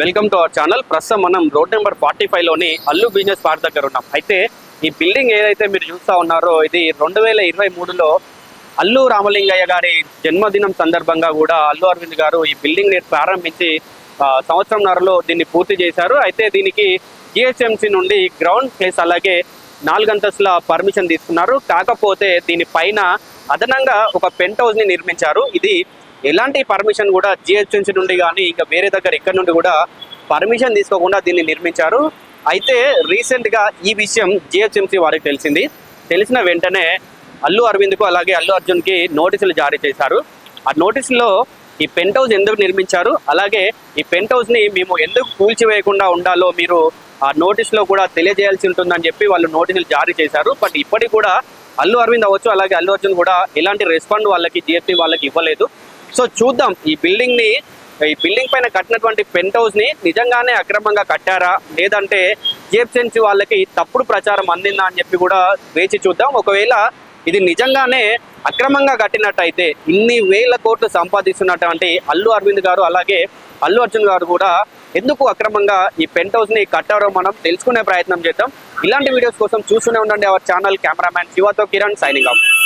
Welcome to our channel ప్రస్తుతం మనం road number forty ఫైవ్లోని అల్లు బిజినెస్ పార్క్ దగ్గర ఉన్నాం. అయితే ఈ బిల్డింగ్ ఏదైతే మీరు చూస్తా ఉన్నారో ఇది రెండు వేల ఇరవై మూడులో అల్లు రామలింగయ్య గారి జన్మదినం సందర్భంగా కూడా అల్లు అరవింద్ గారు ఈ బిల్డింగ్ని ప్రారంభించి సంవత్సరంన్నరలో దీన్ని పూర్తి చేశారు. అయితే దీనికి జిహెచ్ఎంసి నుండి గ్రౌండ్ ప్లేస్ అలాగే నాలుగంతస్తుల పర్మిషన్ తీసుకున్నారు. కాకపోతే దీనిపైన అదనంగా ఒక పెంట్ హౌస్ని నిర్మించారు. ఇది ఎలాంటి పర్మిషన్ కూడా జిహెచ్ఎంసీ నుండి కానీ ఇంకా వేరే దగ్గర ఎక్కడి నుండి కూడా పర్మిషన్ తీసుకోకుండా దీన్ని నిర్మించారు. అయితే రీసెంట్గా ఈ విషయం జిహెచ్ఎంసీ వారికి తెలిసింది. తెలిసిన వెంటనే అల్లు అరవింద్కు అలాగే అల్లు అర్జున్కి నోటీసులు జారీ చేశారు. ఆ నోటీసులో ఈ పెంట్ హౌస్ ఎందుకు నిర్మించారు? అలాగే ఈ పెంట్ హౌస్ని మేము ఎందుకు కూల్చివేయకుండా ఉండాలో మీరు ఆ నోటీసులో కూడా తెలియజేయాల్సి ఉంటుందని చెప్పి వాళ్ళు నోటీసులు జారీ చేశారు. బట్ ఇప్పటికి కూడా అల్లు అరవింద్ అవ్వచ్చు అలాగే అల్లు అర్జున్ కూడా ఎలాంటి రెస్పాండ్ వాళ్ళకి జిఎఫ్టీ వాళ్ళకి ఇవ్వలేదు. సో చూద్దాం. ఈ బిల్డింగ్ని ఈ బిల్డింగ్ పైన కట్టినటువంటి పెంట్ హౌస్ని నిజంగానే అక్రమంగా కట్టారా? లేదంటే జిఎఫ్సెన్సీ వాళ్ళకి తప్పుడు ప్రచారం అందిందా అని చెప్పి కూడా వేచి చూద్దాం. ఒకవేళ ఇది నిజంగానే అక్రమంగా కట్టినట్టయితే ఇన్ని వేల కోట్లు సంపాదిస్తున్నటువంటి అల్లు అరవింద్ గారు అలాగే అల్లు అర్జున్ గారు కూడా ఎందుకు అక్రమంగా ఈ పెంట్ హౌస్ని కట్టారో మనం తెలుసుకునే ప్రయత్నం చేద్దాం. ఇలాంటి వీడియోస్ కోసం చూస్తూనే ఉండండి. అవర్ ఛానల్ కెమెరామ్యాన్ శివతో కిరణ్ సైనింగ్ ఆఫ్